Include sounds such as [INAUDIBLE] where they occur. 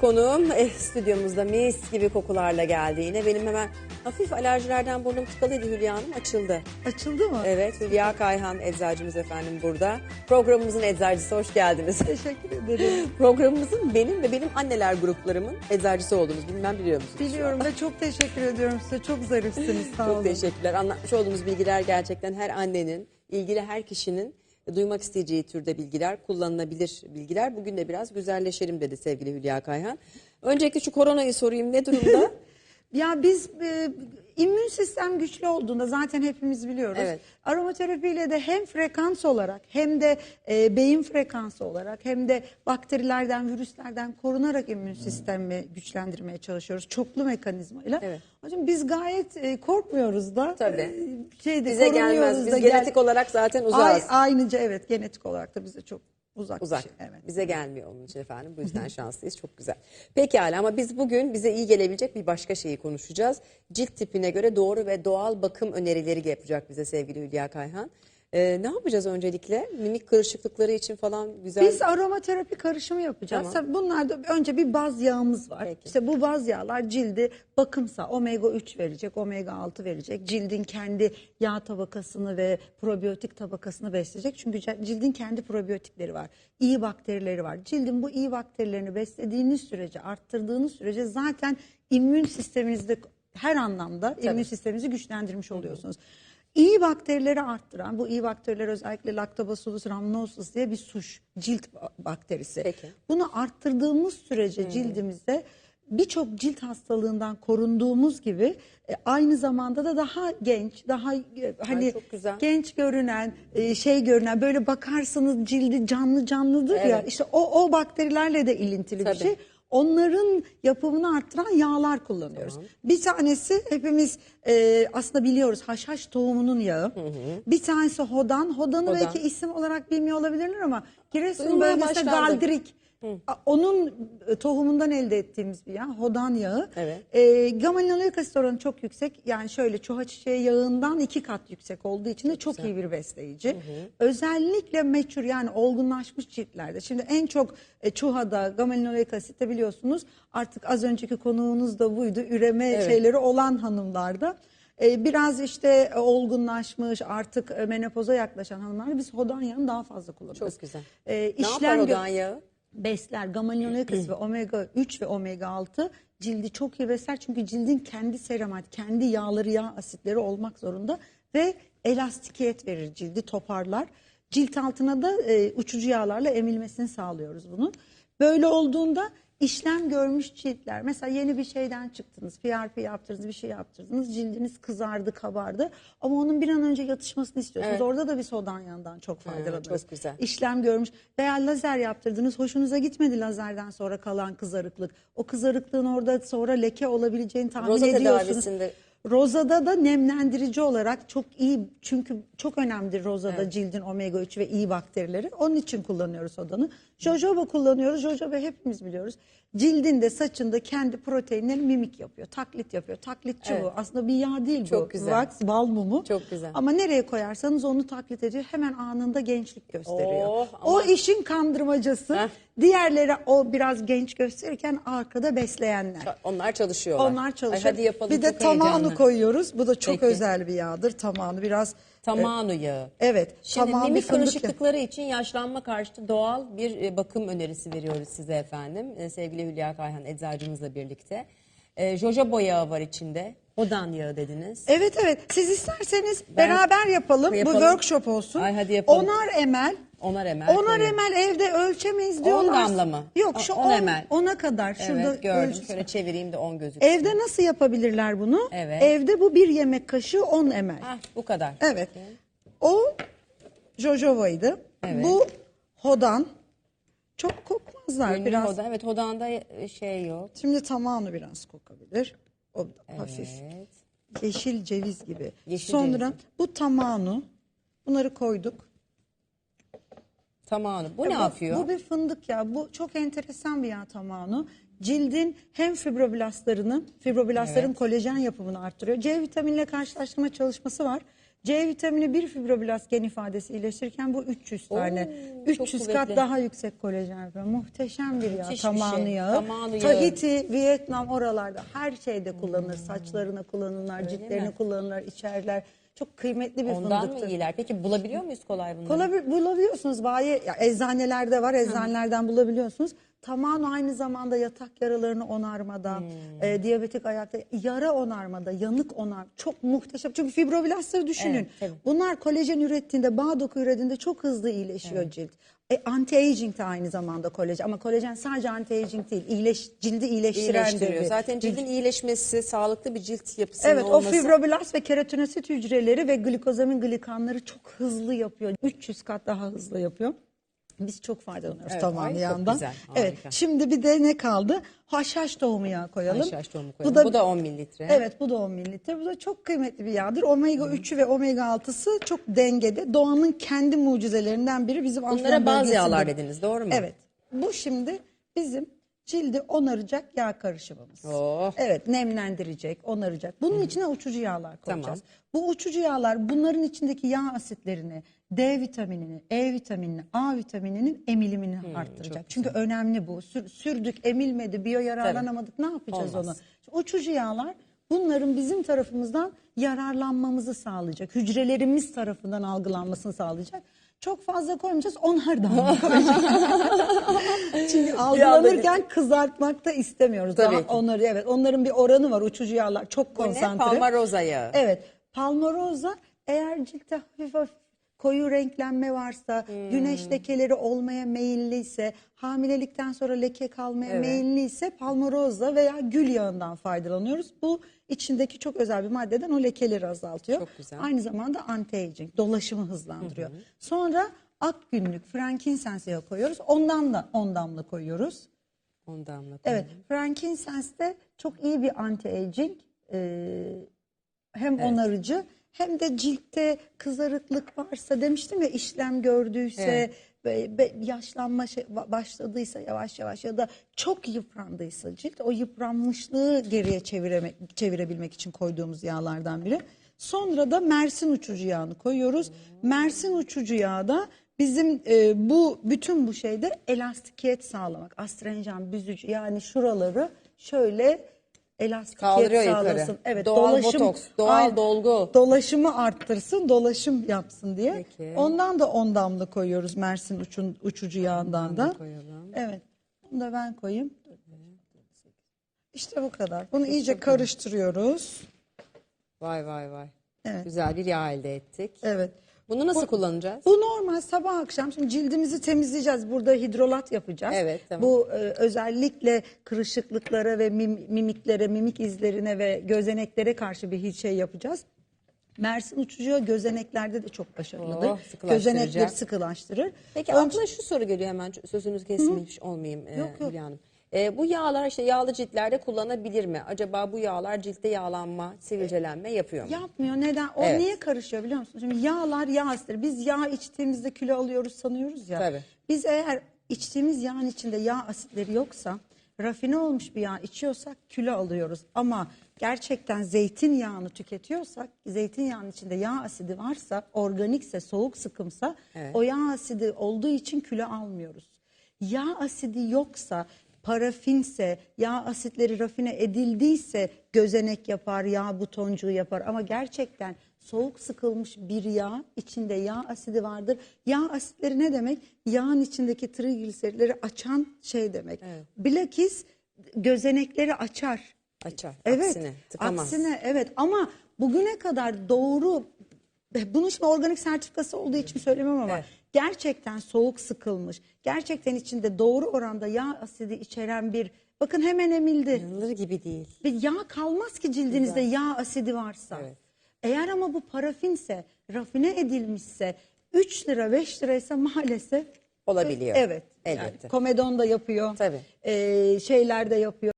Konuğum eh, stüdyomuzda mis gibi kokularla geldi yine. Benim hemen hafif alerjilerden burnum tıkalıydı Hülya Hanım açıldı. Açıldı mı? Evet Hülya Kayhan eczacımız efendim burada. Programımızın eczacısı hoş geldiniz. Teşekkür ederim. [LAUGHS] Programımızın benim ve benim anneler gruplarımın eczacısı olduğunuz bilmem biliyor musunuz? Biliyorum ve çok teşekkür ediyorum size. Çok zarifsiniz. Sağ Çok olun. teşekkürler. Anlatmış olduğumuz bilgiler gerçekten her annenin, ilgili her kişinin duymak isteyeceği türde bilgiler, kullanılabilir bilgiler. Bugün de biraz güzelleşelim dedi sevgili Hülya Kayhan. Öncelikle şu koronayı sorayım ne durumda? [LAUGHS] Ya biz e, immün sistem güçlü olduğunda zaten hepimiz biliyoruz. Evet. Aromaterapiyle de hem frekans olarak hem de e, beyin frekansı olarak hem de bakterilerden, virüslerden korunarak immün sistemi güçlendirmeye çalışıyoruz. Çoklu mekanizmayla. Evet. Hocam biz gayet e, korkmuyoruz da. Tabii. E, şeyde, Bize gelmez. korunuyoruz Biz da genetik gel- olarak zaten Ay, uzağız. aynıca evet genetik olarak da bize çok uzak, Uzak. şey. Evet. Bize gelmiyor onun için efendim. Bu yüzden şanslıyız. Çok güzel. Pekala ama biz bugün bize iyi gelebilecek bir başka şeyi konuşacağız. Cilt tipine göre doğru ve doğal bakım önerileri yapacak bize sevgili Hülya Kayhan. Ee, ne yapacağız öncelikle? Mimik kırışıklıkları için falan güzel. Biz aromaterapi karışımı yapacağız. Tamam. Tabii Bunlarda önce bir baz yağımız var. Peki. İşte bu baz yağlar cildi bakımsa omega 3 verecek, omega 6 verecek. Cildin kendi yağ tabakasını ve probiyotik tabakasını besleyecek. Çünkü cildin kendi probiyotikleri var. İyi bakterileri var. Cildin bu iyi bakterilerini beslediğiniz sürece, arttırdığınız sürece zaten immün sisteminizde her anlamda immün sisteminizi güçlendirmiş oluyorsunuz. İyi bakterileri arttıran, bu iyi bakteriler özellikle Lactobacillus rhamnosus diye bir suç, cilt ba- bakterisi. Peki. Bunu arttırdığımız sürece cildimizde birçok cilt hastalığından korunduğumuz gibi e, aynı zamanda da daha genç, daha e, hani çok güzel. genç görünen, e, şey görünen böyle bakarsınız cildi canlı canlıdır ya. Evet. İşte o o bakterilerle de ilintili Tabii. bir şey. Onların yapımını arttıran yağlar kullanıyoruz. Bir tanesi hepimiz e, aslında biliyoruz haşhaş tohumunun yağı. Bir tanesi hodan. Hodanı Hodan. belki isim olarak bilmiyor olabilirler ama Giresun Duymaya bölgesinde başlandı. galdirik. Onun e, tohumundan elde ettiğimiz bir yağ. Hodan yağı. Evet. E, Gamma-linolenic asit oranı çok yüksek. Yani şöyle çuha çiçeği yağından iki kat yüksek olduğu için de çok iyi bir besleyici. Özellikle meçhur yani olgunlaşmış ciltlerde. Şimdi en çok e, çuhada gamma-linolenic asitte biliyorsunuz artık az önceki konuğunuz da buydu. Üreme Evet. şeyleri olan hanımlarda. E, Biraz işte e, olgunlaşmış artık menopoza yaklaşan hanımlarda biz hodan yağını daha fazla kullanıyoruz. Çok güzel. E, ne yapar gö- odan yağı? Besler gamma-linolenic asit ve omega 3 ve omega 6 cildi çok iyi besler çünkü cildin kendi seramat, kendi yağları, yağ asitleri olmak zorunda ve elastikiyet verir cildi toparlar. Cilt altına da e, uçucu yağlarla emilmesini sağlıyoruz bunun. Böyle olduğunda işlem görmüş ciltler mesela yeni bir şeyden çıktınız PRP yaptırdınız bir şey yaptırdınız cildiniz kızardı kabardı ama onun bir an önce yatışmasını istiyorsunuz. Evet. Orada da bir sodan yandan çok faydalanırız. çok güzel. İşlem görmüş veya lazer yaptırdınız hoşunuza gitmedi lazerden sonra kalan kızarıklık. O kızarıklığın orada sonra leke olabileceğini tahmin Roza ediyorsunuz. tedavisinde Rozada da nemlendirici olarak çok iyi çünkü çok önemlidir rozada cildin omega 3 ve iyi bakterileri. Onun için kullanıyoruz odanı. Jojoba kullanıyoruz. Jojoba hepimiz biliyoruz. Cildinde saçında kendi proteinleri mimik yapıyor. Taklit yapıyor. Taklitçi Evet. bu. Aslında bir yağ değil bu. Çok güzel. Wax, bal mumu. Çok güzel. Ama nereye koyarsanız onu taklit ediyor. Hemen anında gençlik gösteriyor. Oh, o işin kandırmacası. Heh. Diğerleri o biraz genç gösterirken arkada besleyenler. onlar çalışıyorlar. Onlar çalışıyor. Ay, hadi yapalım. bir de çok tamağını heyecanlı. koyuyoruz. Bu da çok Peki. özel bir yağdır. Tamağını biraz Tamanu yağı. evet. Şimdi tamağı bir mimik fındık kırışıklıkları için yaşlanma karşıtı doğal bir e, bakım önerisi veriyoruz size efendim. E, Sevgili Hülya Kayhan eczacımızla birlikte. E, jojoba yağı var içinde. Hodan yağı dediniz. Evet evet. Siz isterseniz Ben- beraber yapalım. Yapalım. Bu workshop olsun. Ay, hadi yapalım. Onar emel. Onar emel. Onar koyuyorum. emel evde ölçemeyiz diyorlar. damla mı? Yok şu On 10 emel. ona kadar. Şurada Evet gördüm. ölçüsü. Şöyle çevireyim de 10 gözüksün. Evde nasıl yapabilirler bunu? Evet. Evde bu bir yemek kaşığı 10 emel. Ah, bu kadar. Evet. O jojovaydı. Evet. Bu hodan. Çok kokmazlar Ünlü biraz. Hodan. Evet hodanda e, şey yok. Şimdi tamamı biraz kokabilir. O hafif. Yeşil ceviz gibi. Yeşil Sonra ceviz. bu tamamı bunları koyduk. Tamamı. Bu ne Bu- yapıyor? Bu bir fındık ya. Bu çok enteresan bir yağ tamamı. Cildin hem fibroblastlarını, fibroblastların Evet. kolajen yapımını arttırıyor. C vitaminiyle karşılaştırma çalışması var. C vitamini bir fibroblast gen ifadesi iyileştirirken bu 300 tane. çok 300 kat kuvvetli. daha yüksek kolajen. Muhteşem bir yağ. Müthiş bir şey. yağı. Tahiti, Vietnam oralarda her şeyde kullanılır. Saçlarına kullanırlar, ciltlerine mi? kullanırlar, içerler. Çok kıymetli bir Ondan fındıktır. mı iyiler? Peki bulabiliyor muyuz kolay bunları? Kolabi- bulabiliyorsunuz bayi ya eczanelerde var eczanelerden bulabiliyorsunuz. Tamam aynı zamanda yatak yaralarını onarmada, Hmm. e, diyabetik ayakta yara onarmada, yanık onar çok muhteşem. Çünkü fibroblastları düşünün. Evet, tabii. Bunlar kolajen ürettiğinde, bağ doku ürettiğinde çok hızlı iyileşiyor cilt. E, anti-aging de aynı zamanda kolajen ama kolajen sadece anti-aging değil, iyileş, cildi iyileştiren de bir Zaten cildin iyileşmesi, sağlıklı bir cilt yapısının Evet olması. o fibroblast ve keratinosit hücreleri ve glikozamin glikanları çok hızlı yapıyor. 300 kat daha hızlı yapıyor. Biz çok faydalanıyoruz Evet, tamam çok yandan. güzel, Evet. Şimdi bir de ne kaldı? Haşhaş tohumu yağı koyalım. Haşhaş tohumu koyalım. Bu da 10 mililitre. Evet bu da 10 mililitre. Bu da çok kıymetli bir yağdır. Omega 3'ü ve omega 6'sı çok dengede. Doğanın kendi mucizelerinden biri bizim Bunlara bazı yağlar dediniz doğru mu? Evet. Bu şimdi bizim cildi onaracak yağ karışımımız. Oh. Evet nemlendirecek, onaracak. Bunun içine uçucu yağlar koyacağız. Tamam. Bu uçucu yağlar bunların içindeki yağ asitlerini, D vitaminini, E vitaminini, A vitamininin emilimini arttıracak. Çünkü önemli bu. Sür- sürdük, emilmedi, biyo yararlanamadık. Ne yapacağız Olmaz. onu? Şimdi uçucu yağlar bunların bizim tarafımızdan yararlanmamızı sağlayacak. Hücrelerimiz tarafından algılanmasını sağlayacak. Çok fazla koymayacağız, onlar da [LAUGHS] Çünkü algılanırken kızartmak da istemiyoruz. Tabii Daha ki. onları evet onların bir oranı var uçucu yağlar çok Bu ne? konsantre. Palmaroza yağı. Evet. Palmaroza eğer ciltte hafif hafif koyu renklenme varsa, Hmm. güneş lekeleri olmaya meyilliyse, hamilelikten sonra leke kalmaya Evet. meyilliyse palmaroza veya gül yağından faydalanıyoruz. Bu içindeki çok özel bir maddeden o lekeleri azaltıyor. Çok güzel. Aynı zamanda anti-aging, dolaşımı hızlandırıyor. Sonra ak günlük frankincense yağı koyuyoruz. Ondan da 10 damla koyuyoruz. Ondan damla Evet, frankincense de çok iyi bir anti-aging, e, hem onarıcı hem de ciltte kızarıklık varsa demiştim ya işlem gördüyse, Evet. ve- ve yaşlanma şey, ba- başladıysa yavaş yavaş ya da çok yıprandıysa cilt o yıpranmışlığı geriye çeviremek, çevirebilmek için koyduğumuz yağlardan biri. Sonra da Mersin uçucu yağını koyuyoruz. Mersin uçucu yağı da bizim e, bu bütün bu şeyde elastikiyet sağlamak. Astringent, büzücü yani şuraları şöyle elastikiyet Kaldırıyor sağlasın. yukarı. Evet, Doğal botoks, doğal dolgu. Dolaşımı arttırsın, dolaşım yapsın diye. Peki. Ondan da 10 damla koyuyoruz Mersin uçun, uçucu yağından da. koyalım. Evet. Bunu da ben koyayım. İşte bu kadar. Bunu iyice karıştırıyoruz. Vay vay vay. Evet. Güzel bir yağ elde ettik. Evet. Bunu nasıl kullanacağız? Bu normal sabah akşam şimdi cildimizi temizleyeceğiz. Burada hidrolat yapacağız. Evet, tamam. Bu e, özellikle kırışıklıklara ve mim- mimiklere, mimik izlerine ve gözeneklere karşı bir şey yapacağız. Mersin uçucu gözeneklerde de çok başarılıdır. Oh. Gözenekleri sıkılaştırır. Peki Önce- aklıma şu soru geliyor hemen sözünüzü kesmiş olmayayım e, Yok, yok. Hülya Hanım. E, bu yağlar işte yağlı ciltlerde kullanabilir mi? Acaba bu yağlar ciltte yağlanma, sivilcelenme yapıyor mu? Yapmıyor. Neden? O Evet. niye karışıyor biliyor musunuz? Şimdi yağlar yağ asitleri. Biz yağ içtiğimizde kilo alıyoruz sanıyoruz ya. Tabii. Biz eğer içtiğimiz yağın içinde yağ asitleri yoksa, rafine olmuş bir yağ içiyorsak kilo alıyoruz. Ama gerçekten zeytinyağını tüketiyorsak, zeytinyağının içinde yağ asidi varsa, organikse, soğuk sıkımsa Evet. o yağ asidi olduğu için kilo almıyoruz. Yağ asidi yoksa, parafinse, yağ asitleri rafine edildiyse gözenek yapar, yağ butoncuğu yapar. Ama gerçekten soğuk sıkılmış bir yağ, içinde yağ asidi vardır. Yağ asitleri ne demek? Yağın içindeki trigliseritleri açan şey demek. Bilakis gözenekleri açar. Açar. Evet. Aksine tıkamaz. Aksine evet ama bugüne kadar doğru bunun şimdi organik sertifikası olduğu için söylemem ama Evet. Gerçekten soğuk sıkılmış, gerçekten içinde doğru oranda yağ asidi içeren bir bakın hemen emildi. İnanılır gibi değil. Ve yağ kalmaz ki cildinizde yağ asidi varsa. Evet. Eğer ama bu parafinse, rafine edilmişse 3 lira 5 liraysa maalesef Olabiliyor. Evet. Elbette. Komedon da yapıyor. Tabii. Ee, şeyler de yapıyor.